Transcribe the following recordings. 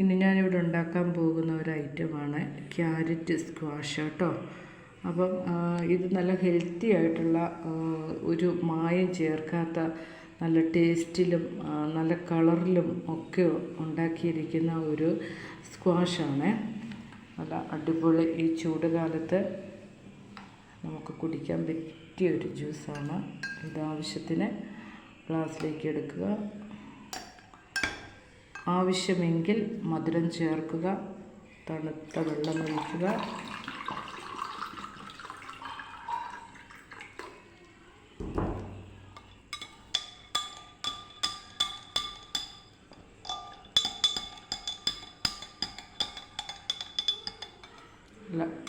ഇന്ന് ഞാനിവിടെ ഉണ്ടാക്കാൻ പോകുന്ന ഒരു ഐറ്റമാണ് ക്യാരറ്റ് സ്ക്വാഷ് കേട്ടോ. അപ്പം ഇത് നല്ല ഹെൽത്തി ആയിട്ടുള്ള ഒരു മായം ചേർക്കാത്ത നല്ല ടേസ്റ്റിലും നല്ല കളറിലും ഒക്കെ ഉണ്ടാക്കിയിരിക്കുന്ന ഒരു സ്ക്വാഷാണ്. നല്ല അടിപൊളി ഈ ചൂട് കാലത്ത് നമുക്ക് കുടിക്കാൻ പറ്റിയ ഒരു ജ്യൂസാണ്. ഇത് ആവശ്യത്തിന് ഗ്ലാസ്സിലേക്ക് എടുക്കുക. ആവശ്യമെങ്കിൽ മധുരം ചേർക്കുക തണുത്ത വെള്ളം ഒഴിക്കുക.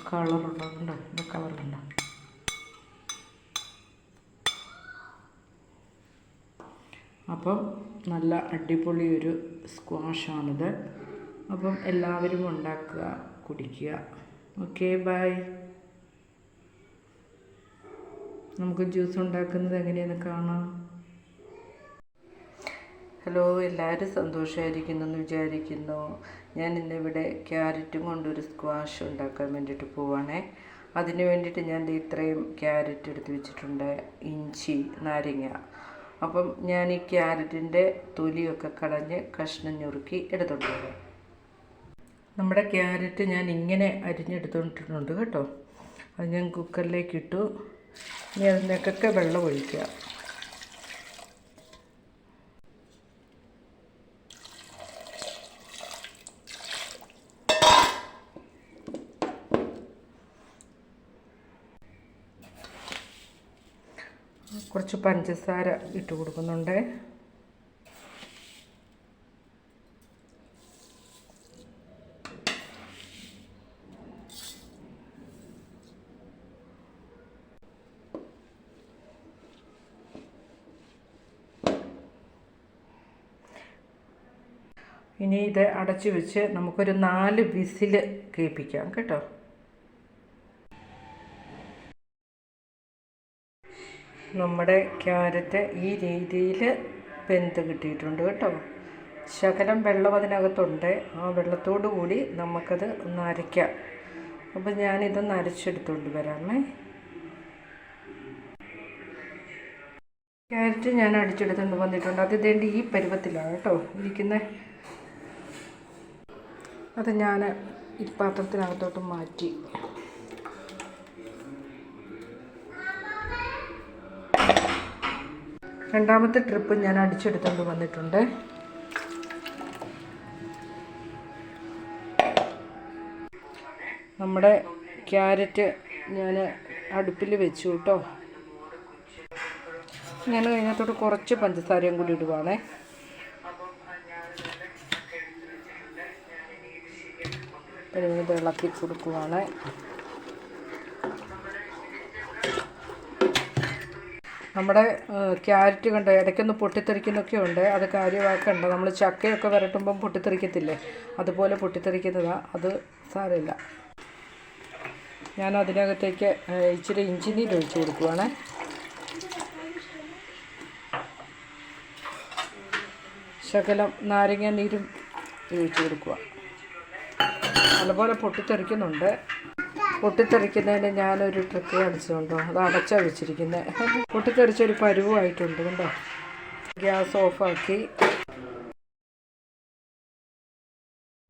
കളറുണ്ടോ ഇത് കളറുണ്ടോ അപ്പം നല്ല അടിപൊളി ഒരു സ്ക്വാഷാണിത്. അപ്പം എല്ലാവരും ഉണ്ടാക്കുക കുടിക്കുക. Okay bye. നമുക്ക് ജ്യൂസ് ഉണ്ടാക്കുന്നത് എങ്ങനെയെന്ന് കാണാം. ഹലോ എല്ലാവരും സന്തോഷമായിരിക്കുന്നു എന്ന് വിചാരിക്കുന്നു. ഞാൻ ഇന്നിവിടെ ക്യാരറ്റും കൊണ്ടൊരു സ്ക്വാഷ് ഉണ്ടാക്കാൻ വേണ്ടിയിട്ട് പോവാണേ. അതിന് വേണ്ടിയിട്ട് ഞാൻ ഇത്രയും ക്യാരറ്റ് എടുത്ത് വെച്ചിട്ടുണ്ട്. ഇഞ്ചി നാരങ്ങ. അപ്പം ഞാൻ ഈ ക്യാരറ്റിന്റെ തൊലിയൊക്കെ കളഞ്ഞ് കഷ്ണം ഞുറുക്കി എടുത്തോണ്ട് നമ്മുടെ ക്യാരറ്റ് ഞാൻ ഇങ്ങനെ അരിഞ്ഞെടുത്തോണ്ടിട്ടുണ്ട് കേട്ടോ. അത് ഞാൻ കുക്കറിലേക്ക് ഇട്ടു. ഇനി അതിനൊക്കെ വെള്ളം ഒഴിക്കുക. കുറച്ച് പഞ്ചസാര ഇട്ട് കൊടുക്കുന്നുണ്ട്. ഇനി ഇത് അടച്ചു വെച്ച് നമുക്കൊരു നാല് വിസിൽ കേൾപ്പിക്കാം കേട്ടോ. നമ്മുടെ ക്യാരറ്റ് ഈ രീതിയിൽ വെന്ത് കിട്ടിയിട്ടുണ്ട് കേട്ടോ. ശകലം വെള്ളം അതിനകത്തുണ്ട്. ആ വെള്ളത്തോടു കൂടി നമുക്കത് ഒന്ന് അരയ്ക്കാം. അപ്പം ഞാനിതൊന്ന് അരച്ചെടുത്തുകൊണ്ട് വരാമേ. ക്യാരറ്റ് ഞാൻ അടിച്ചെടുത്തുകൊണ്ട് വന്നിട്ടുണ്ട്. അത് ഇതേണ്ട ഈ പരുവത്തിലാണ് കേട്ടോ ഇരിക്കുന്നത് അത് ഞാൻ ഈ പാത്രത്തിനകത്തോട്ട് മാറ്റി. രണ്ടാമത്തെ ട്രിപ്പ് ഞാൻ അടിച്ചെടുത്തുകൊണ്ട് വന്നിട്ടുണ്ട്. നമ്മുടെ ക്യാരറ്റ് ഞാൻ അടുപ്പിൽ വെച്ചു കേട്ടോ. ഞാൻ അതിനകത്തോട്ട് കുറച്ച് പഞ്ചസാരയും കൂടി ഇടുവാണേ. ഇളക്കി കൊടുക്കുവാണ്. നമ്മുടെ ക്യാരറ്റ് കണ്ട്? ഇടയ്ക്കൊന്ന് പൊട്ടിത്തെറിക്കുന്നൊക്കെ ഉണ്ട് അത് കാര്യമാക്കണ്ട നമ്മൾ ചക്കയൊക്കെ വരട്ടുമ്പം പൊട്ടിത്തെറിക്കത്തില്ലേ? അതുപോലെ പൊട്ടിത്തെറിക്കുന്നതാണ് അത് സാരമില്ല. ഞാൻ അതിനകത്തേക്ക് ഇച്ചിരി ഇഞ്ചി നീര് ഒഴിച്ച് കൊടുക്കുവാണ്. ശകലം നാരങ്ങ നീരും ഒഴിച്ച് കൊടുക്കുക നല്ലപോലെ പൊട്ടിത്തെറിക്കുന്നുണ്ട്. പൊട്ടിത്തെറിക്കുന്നതിന് ഞാനൊരു ട്രിക്ക് കാണിച്ചുകൊണ്ടോ. അത് അടച്ചാ വെച്ചിരിക്കുന്നത് പൊട്ടിത്തെറിച്ചൊരു പരുവായിട്ടുണ്ട് കണ്ടോ? ഗ്യാസ് ഓഫാക്കി.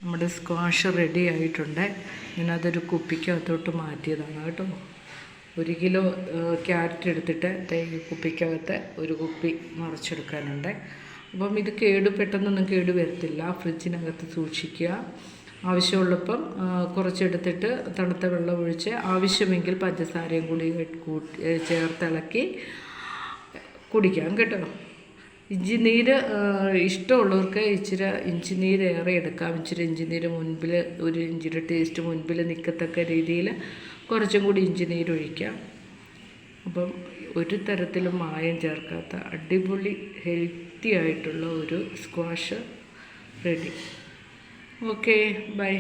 നമ്മുടെ സ്ക്വാഷ് റെഡി ആയിട്ടുണ്ട്. ഞാനതൊരു കുപ്പിക്കകത്തോട്ട് മാറ്റിയതാണ് കേട്ടോ. ഒരു കിലോ ക്യാരറ്റ് എടുത്തിട്ട് ഈ കുപ്പിക്കകത്ത് ഒരു കുപ്പി നിറച്ചെടുക്കാനുണ്ട് അപ്പം ഇത് കേട് പെട്ടെന്നൊന്നും കേട് വരത്തില്ല. ഫ്രിഡ്ജിനകത്ത് സൂക്ഷിക്കുക. ആവശ്യമുള്ളപ്പം കുറച്ചെടുത്തിട്ട് തണുത്ത വെള്ളം ഒഴിച്ച് ആവശ്യമെങ്കിൽ പഞ്ചസാരയും കൂടി കൂട്ടി ചേർത്തിളക്കി കുടിക്കാം കേട്ടോ. ഇഞ്ചി നീര് ഇഷ്ടമുള്ളവർക്ക് ഇച്ചിരി ഇഞ്ചി നീര് ഏറെ എടുക്കാം. ഇച്ചിരി ഇഞ്ചി നീര് മുൻപിൽ ഒരു ഇഞ്ചിയുടെ ടേസ്റ്റ് മുൻപിൽ നിൽക്കത്തക്ക രീതിയിൽ കുറച്ചും കൂടി ഇഞ്ചി നീര് ഒഴിക്കാം. അപ്പം ഒരു തരത്തിലും മായം ചേർക്കാത്ത അടിപൊളി ഹെൽത്തി ആയിട്ടുള്ള ഒരു സ്ക്വാഷ് റെഡി. Okay bye